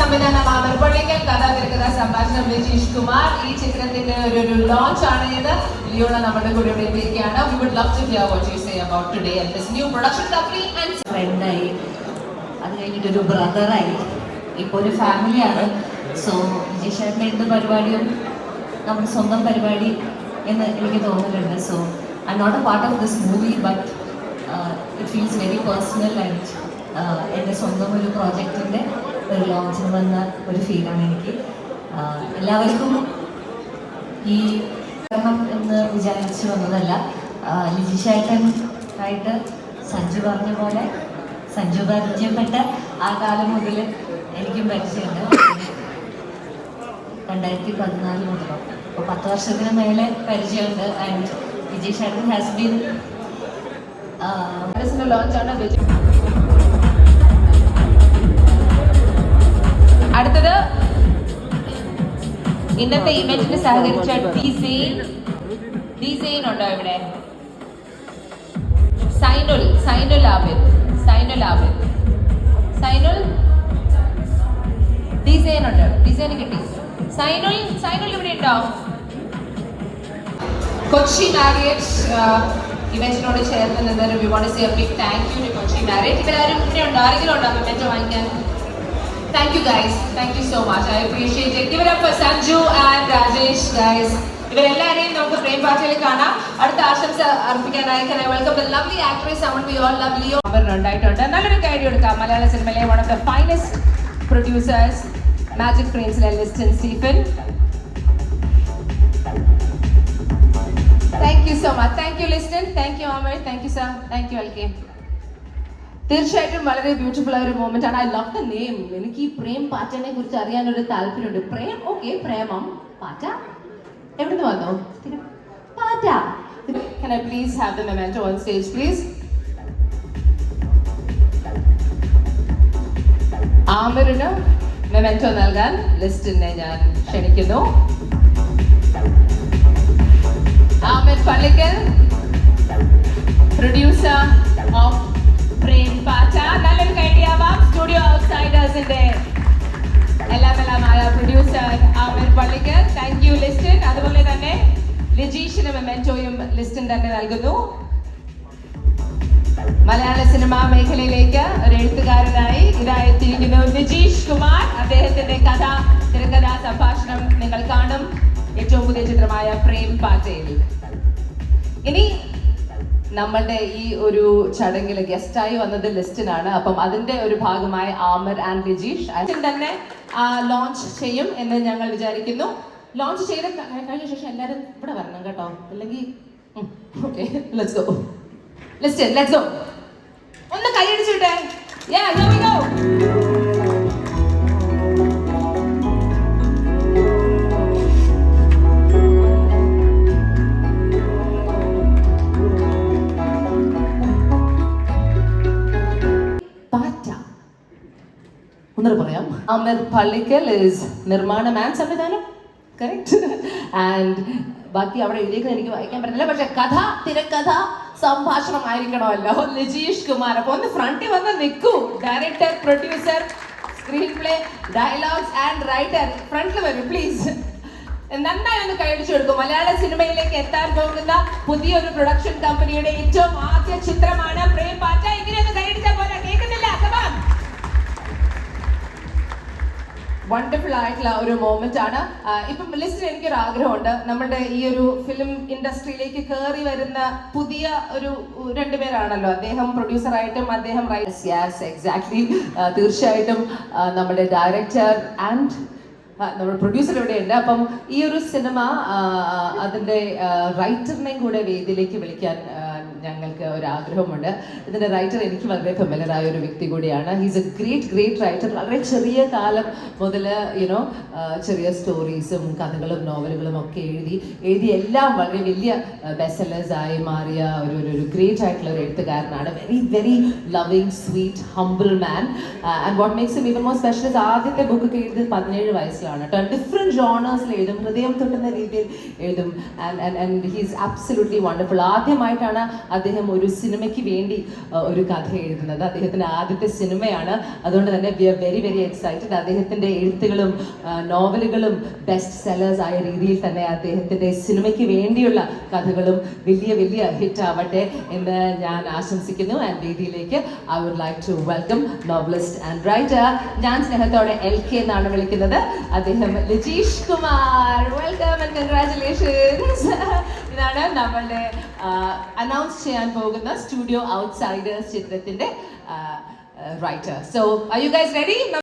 സംവിധാനം ആമർപ്പള്ളിക്കൽ കഥാതിരക്കഥ സംഭാഷണം രജീഷ് കുമാർ. ഈ ചിത്രത്തിന്റെ ഒരു ഒരു ലോഞ്ച് ആണ് ഇത്. ലിയോണ നമ്മുടെ കൂടെ ഇവിടെ എത്തിയിരിക്കുകയാണ് we would love to hear what you say about today and this new production company and ഫ്രണ്ടായി അത് കഴിഞ്ഞിട്ടൊരു ബ്രദറായി ഇപ്പോൾ ഒരു ഫാമിലിയാണ് സോ വിജയ് എന്ത് പരിപാടിയും നമ്മുടെ സ്വന്തം പരിപാടി എന്ന് എനിക്ക് തോന്നുന്നുണ്ട്. So I not a part of this movie but it feels very personal and എന്റെ സ്വന്തം ഒരു പ്രോജക്റ്റിന്റെ ഒരു ലോഞ്ചിന് വന്ന ഒരു ഫീലാണ് എനിക്ക്. എല്ലാവർക്കും ഈ വരണം എന്ന് വിചാരിച്ചു വന്നതല്ല. ലിജിഷേട്ടൻ ആയിട്ട് സഞ്ജു പറഞ്ഞ പോലെ സഞ്ജു പരിചയപ്പെട്ട ആ കാലം മുതൽ എനിക്കും പരിചയമുണ്ട്. രണ്ടായിരത്തി പതിനാല് മുതലോ അപ്പോൾ പത്ത് വർഷത്തിന് മേലെ പരിചയമുണ്ട്. ആൻഡ് വിജയ് ഷേട്ടൻ ഹാസ് ബീൻ ലോഞ്ച് ആണ് ഇന്നത്തെ ഇവന്റിന് സഹകരിച്ച ഡിസൈൻ ഡിസൈൻ ഉണ്ടോ ഇവിടെ? സൈനുൽ സൈനുൽ ആബിദ് സൈനുൽ ആബിദ്. സൈനുൽ? ഡിസൈൻ ഉണ്ട് ഡിസൈൻ കിട്ടി. സൈനുൽ സൈനുൽ ഇവിടെ ഉണ്ടോ? കൊച്ചി മാരിയറ്റ് ഇവന്റിനോട് ചേർന്ന് നിന്നൊരു we want a big thank you to Kochi Marriott ഇവരാരും ഇവിടെ ഉണ്ടോ? ആരെങ്കിലും ഉണ്ടോ ഇവന്റ് വാങ്ങിക്കാൻ thank you guys thank you so much I appreciate it give up Sanju and Rajesh guys ഇവരെല്ലാവരെയും നമുക്ക് പ്രേം പാർട്ടിയിൽ കാണാം. അടുത്ത ആശംസ അർപ്പിക്കാനായി can I welcome the lovely actress someone we all love Leo. അവർ ഉണ്ടായിട്ടുണ്ട്. നല്ലൊരു കാര്യം എടുക്കാം. മലയാള സിനിമയിലെ one of the finest producers magic ഫ്രെയിംസിലെ Listin Stephen thank you so much thank you Listin thank you Amar thank you sir thank you L K തീർച്ചയായിട്ടും വളരെ beautiful ആയ ഒരു മൊമെന്റ് ആണ്. ഐ ലവ് ദ നെയിം എനിക്ക് ഈ പ്രേം പാറ്റനെ കുറിച്ച് അറിയാനൊരു താല്പര്യമുണ്ട്. പ്രേം ഓക്കെ പ്രേമം. പാറ്റ? എവിടുന്ന് വന്നു? പാറ്റ. Can I please have the memento on stage, please? ആമിറിന് മെമെന്റോ നൽകാൻ ലിസ്റ്റിനെ ഞാൻ ക്ഷണിക്കുന്നു. ആമിർ പള്ളിക്കൽ പ്രൊഡ്യൂസർ ഓഫ് പ്രേം ഔട്ട്സൈഡേഴ്സിന്റെ എല്ലാം എല്ലാമായ producer Amir Pallikkal thank you Listin അതുപോലെ തന്നെ ലിജീഷിനും മെമെന്റോയും ലിസ്റ്റിൻ തന്നെ നൽകുന്നു. മലയാള സിനിമാ മേഖലയിലേക്ക് ഒരു എഴുത്തുകാരനായി ഇതായിരിക്കുന്നു നിജീഷ് കുമാർ. അദ്ദേഹത്തിന്റെ കഥ തിരക്കഥാ സംഭാഷണം നിങ്ങൾ കാണും. ഏറ്റവും പുതിയ ചിത്രമായ പ്രേം പാറ്റയിൽ ഇനി നമ്മളുടെ ഈ ഒരു ചടങ്ങിൽ ഗസ്റ്റായി വന്നത് ലിസ്റ്റിനാണ്. അപ്പം അതിന്റെ ഒരു ഭാഗമായി ആമർ ആൻഡ് രജീഷ് തന്നെ ലോഞ്ച് ചെയ്യും എന്ന് ഞങ്ങൾ വിചാരിക്കുന്നു. ലോഞ്ച് ചെയ്ത കഴിഞ്ഞ ശേഷം എല്ലാവരും ഇവിടെ വരണം കേട്ടോ. അല്ലെങ്കിൽ okay let's go list let's go ഒന്ന് കൈയടിച്ചു വിട്ടേ. Yeah, ഒന്നുകൂടെ പറയാം. അമർ പള്ളിക്കൽ ഇസ് നിർമ്മാണ മാൻ സംവിധാനം. കറക്റ്റ് ആൻഡ് ബാക്കി അവിടെ എഴുതിയേക്കുന്നത് എനിക്ക് വായിക്കാൻ പറ്റില്ല പക്ഷെ കഥ തിരക്കഥ സംഭാഷണം ആയിരിക്കണമല്ലോ. ലജീഷ് കുമാർ. അപ്പൊ ഒന്ന് ഫ്രണ്ടിൽ വന്ന് നിൽക്കൂ. Director producer screen play dialogues and writer ഫ്രണ്ടിൽ വരും പ്ലീസ് നന്നായി ഒന്ന് കൈയടിച്ചു കൊടുക്കും. മലയാള സിനിമയിലേക്ക് എത്താൻ പോകുന്ന പുതിയൊരു പ്രൊഡക്ഷൻ കമ്പനിയുടെ ഏറ്റവും ആദ്യ ചിത്രമാണ് പ്രേം വണ്ടർഫുൾ ആയിട്ടുള്ള ഒരു മോമെന്റ് ആണ്. ഇപ്പം ലിസ്റ്റിൽ എനിക്കൊരു ആഗ്രഹമുണ്ട് നമ്മുടെ ഈ ഒരു ഫിലിം ഇൻഡസ്ട്രിയിലേക്ക് കയറി വരുന്ന പുതിയ ഒരു രണ്ടുപേരാണല്ലോ അദ്ദേഹം പ്രൊഡ്യൂസറായിട്ടും അദ്ദേഹം യെസ് എക്സാക്ട്ലി തീർച്ചയായിട്ടും നമ്മുടെ ഡയറക്ടർ ആൻഡ് നമ്മുടെ പ്രൊഡ്യൂസർ ഇവിടെയുണ്ട്. അപ്പം ഈ ഒരു സിനിമ അതിന്റെ റൈറ്ററിനെയും കൂടെ വേദിയിലേക്ക് വിളിക്കാൻ ഞങ്ങൾക്ക് ഒരു ആഗ്രഹമുണ്ട് ഇതിന്റെ റൈറ്റർ എനിക്ക് വളരെ ഫെമിലറായ ഒരു വ്യക്തി കൂടിയാണ്. He's a great great writer വളരെ ചെറിയ കാലം മുതൽ യുനോ ചെറിയ സ്റ്റോറീസും കഥകളും നോവലുകളും ഒക്കെ എഴുതി എഴുതി എല്ലാം വളരെ വലിയ ബെസലേഴ്സ് ആയി മാറിയ ഒരു ഒരു ഗ്രേറ്റ് ആയിട്ടുള്ള ഒരു എഴുത്തുകാരനാണ്. Very very loving sweet humble man and what makes em even more special ആദ്യത്തെ ബുക്ക് ഒക്കെ എഴുതി പതിനേഴ് വയസ്സിലാണ്. കേട്ടോ ഡിഫറെന്റ് ജോണേഴ്സിൽ എഴുതും. ഹൃദയം തൊട്ടുന്ന രീതിയിൽ എഴുതും. And and he's absolutely wonderful ആദ്യമായിട്ടാണ് അദ്ദേഹം ഒരു സിനിമയ്ക്ക് വേണ്ടി ഒരു കഥ എഴുതുന്നത്. അദ്ദേഹത്തിന്റെ ആദ്യത്തെ സിനിമയാണ്. അതുകൊണ്ട് തന്നെ we are very very excited അദ്ദേഹത്തിന്റെ എഴുത്തുകളും നോവലുകളും ബെസ്റ്റ് സെല്ലേഴ്സ് ആയ രീതിയിൽ തന്നെ അദ്ദേഹത്തിന്റെ സിനിമയ്ക്ക് വേണ്ടിയുള്ള കഥകളും വലിയ വലിയ ഹിറ്റ് ആവട്ടെ എന്ന് ഞാൻ ആശംസിക്കുന്നു. ആൻഡ് വേദിയിലേക്ക് I would like to welcome novelist and writer ഞാൻ സ്നേഹത്തോടെ എൽ കെ എന്നാണ് വിളിക്കുന്നത്. അദ്ദേഹം Lajeesh Kumar. Welcome and congratulations ഇതാണ് നമ്മളുടെ അനൗൺസ് ചെയ്യാൻ പോകുന്ന സ്റ്റുഡിയോ ഔട്ട്സൈഡേഴ്സ് ചിത്രത്തിന്റെ writer so I you guys ready